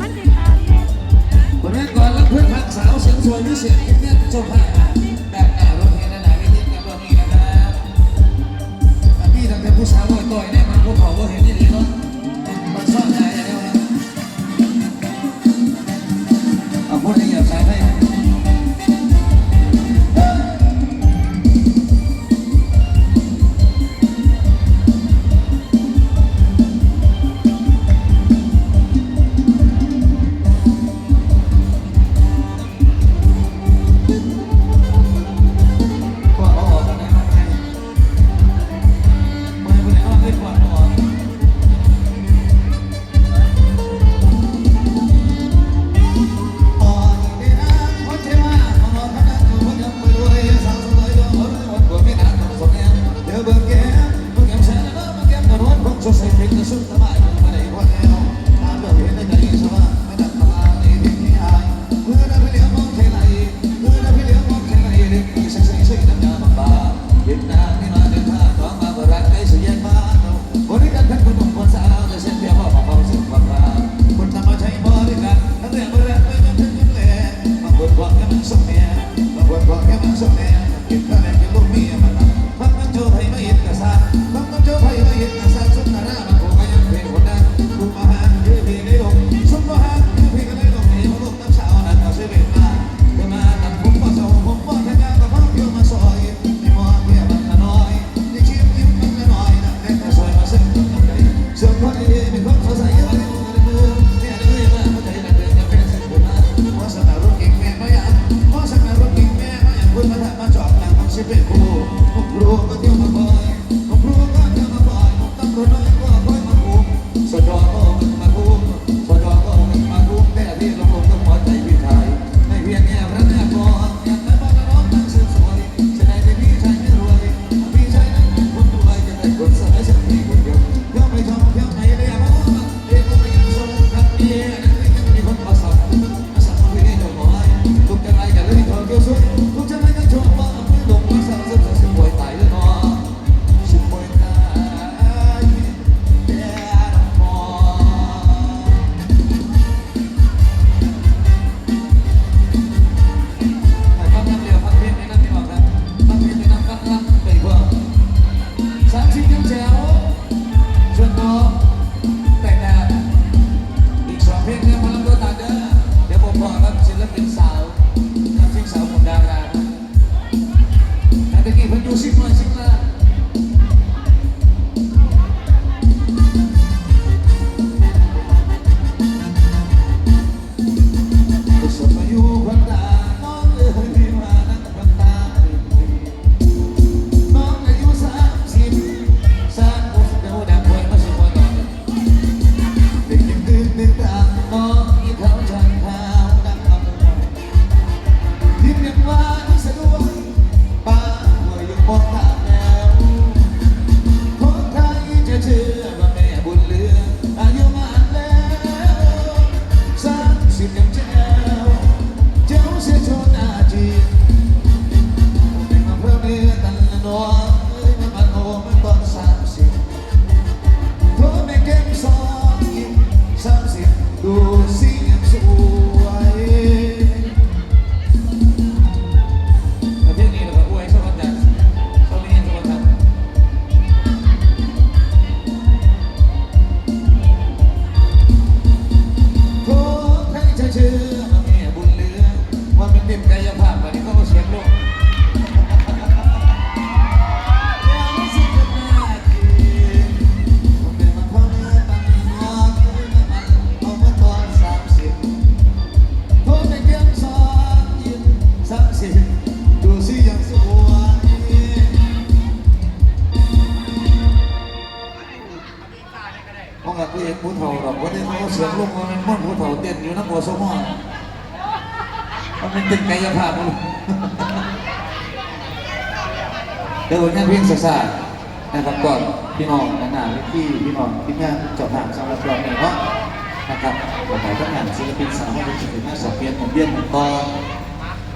มันติดตามเนี่ย วันนี้กอนรัเพื่อนพักสาวเสียวยนี่สียงแน่นเจ้าภา to กับกูเองผู้เฒ่าหรอกวันนี้เขาเสือกลูกมันม่นผู้เฒ่าเต้นอยู่นักบวชสมองมันเป็นตึกกายภาพมันเดี๋ยววันนี้เพียงสานะครับก่อนพี่น้องนะนะพี่พี่น้องพี่งานเจ้าภางสำหรับเราเเนาะนะครับขอขอบท่านศิลปินสาวให้เป็นศิลปินหน้าสองเพียนผมเบี้ยนผมก็